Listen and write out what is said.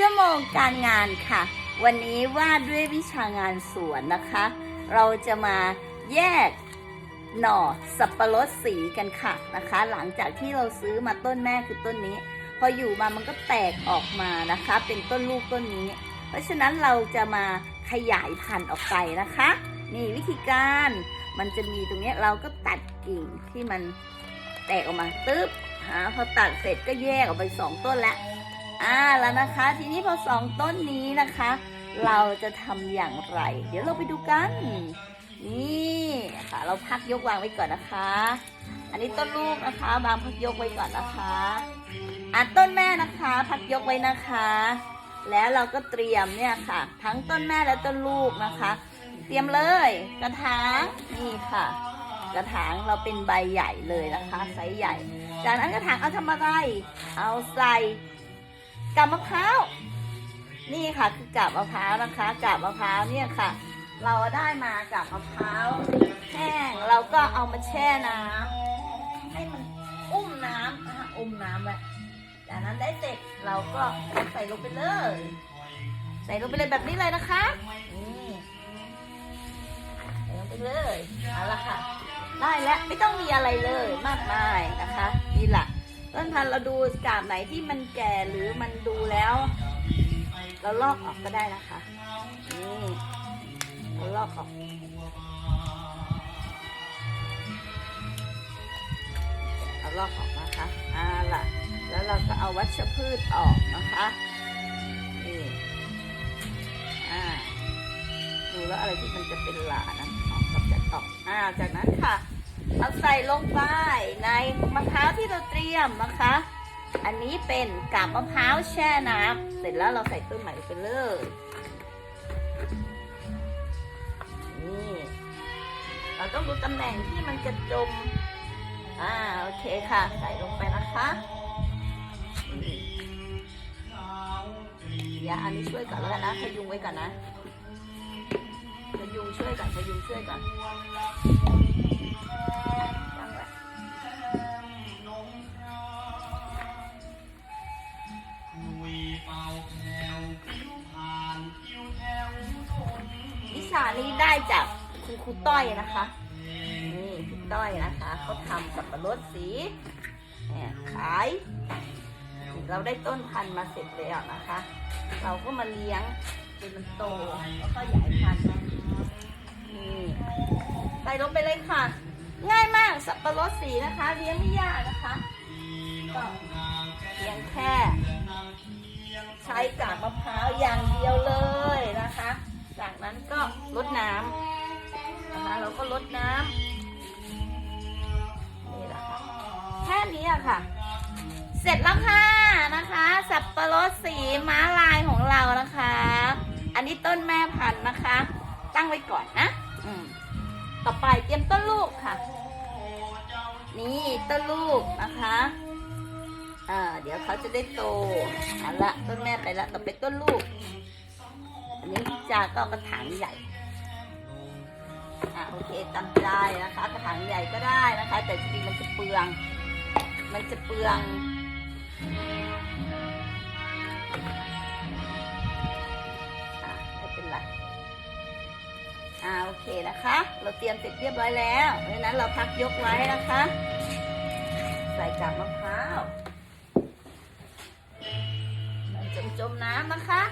ชั่วโมงการงานค่ะ วันนี้ว่าด้วยวิชางานสวนนะคะ เราจะมาแยกหน่อสับปะรดสีกันค่ะนะคะ หลังจากที่เราซื้อมาต้นแม่คือต้นนี้ พออยู่มามันก็แตกออกมานะคะ เป็นต้นลูกต้นนี้ เพราะฉะนั้นเราจะมาขยายพันธุ์ออกไปนะคะ นี่วิธีการมันจะมีตรงนี้เราก็ตัดกิ่งที่มันแตกออกมาตึ๊บหาพอตัดเสร็จก็แยกออกไปสองต้นแล้ว อ่าแล้วนะคะ ทีนี้พอสองต้นนี้นะคะ เราจะทำอย่างไร เดี๋ยวเราไปดูกัน นี่ค่ะ เราพักยกวางไว้ก่อนนะคะ อันนี้ต้นลูกนะคะบางพักยกไว้ก่อนนะคะอะต้นแม่นะคะ พักยกไว้นะคะ แล้วเราก็เตรียมเนี่ยค่ะ ทั้งต้นแม่และต้นลูกนะคะ เตรียมเลยกระถางนี่ค่ะกระถางเราเป็นใบใหญ่เลยนะคะไซส์ใหญ่ จากนั้นกระถางเอาทำอะไร เอาใส่ กาบมะพร้าวนี่ค่ะคือกาบมะพร้าวนะคะกาบมะพร้าวเนี่ยค่ะ เราได้มากาบมะพร้าวแห้งเราก็เอามาแช่น้ำให้มันอุ้มน้ำนะคะอุ้มน้ำไว้จากนั้นได้เสร็จเราก็ใส่ลงไปเลย ใส่ลงไปเลยแบบนี้เลยนะคะนี่ใส่ลงไปเลยเอาละค่ะ ได้แล้วไม่ต้องมีอะไรเลยมากมายนะคะ นี่แหละต้นพันธุ์เราดูกาบไหนที่มันแก่หรือมันดูแล้ว เราลอกออกก็ได้นะคะนี่เราลอกออกเอาลอกออกนะคะอ่าล่ะ แล้วเราก็เอาวัชพืชออกนะคะนี่อ่าดูแล้วอะไรที่มันจะเป็นหลานะออกกับจัดออกอ่าจากนั้นค่ะ เอาใส่ลงไปในมะพร้าวที่เราเตรียมนะคะ อันนี้เป็นกาบมะพร้าวแช่น้ำเสร็จแล้วเราใส่ต้นใหม่ไปเลยนี่เราต้องดูตำแหน่งที่มันจะจมอ่าโอเคค่ะ ใส่ลงไปนะคะเดี๋ยวอันนี้ช่วยก่อนแล้วกันนะพยุงไว้ก่อนนะพยุงช่วยก่อนพยุงช่วยก่อน วิชานี้ได้จากคุณครูต้อยนะคะ นี่พี่ต้อยนะคะเขาทำสับปะรดสีเนี่ยขาย เราได้ต้นพันธุ์มาเสร็จแล้วนะคะ เราก็มาเลี้ยงจนมันโตแล้วก็ขยายพันธุ์นี่ใส่ลงไปเลยค่ะ ง่ายมากสับปะรดสีนะคะ เลี้ยงไม่ยากนะคะก็เลี้ยงแค่ ใช้กาบมะพร้าวอย่างเดียวเลยนะคะ จากนั้นก็ลดน้ำนะคะเราก็ลดน้ำนี่แหละค่ะแค่นี้อะค่ะ เสร็จแล้วค่ะนะคะ สับปะรดสีม้าลายของเรานะคะ อันนี้ต้นแม่พันธุ์นะคะ ตั้งไว้ก่อนนะต่อไปเตรียมต้นลูกค่ะ นี่ต้นลูกนะคะ อ่า เดี๋ยวเขาจะได้โตเอาละต้นแม่ไปละต่อไปต้นลูก อันนี้จาก็เอากระถางใหญ่ อ่าโอเคตามใจนะคะ กระถางใหญ่ก็ได้นะคะ แต่จริงๆมันจะเปลือง มันจะเปลืองอ่าไม่เป็นไรอ่าโอเคนะคะ เราเตรียมเสร็จเรียบร้อยแล้วเพราะฉะนั้นเราพักยกไว้นะคะ ใส่กากมะพร้าว จมน้ำนะคะ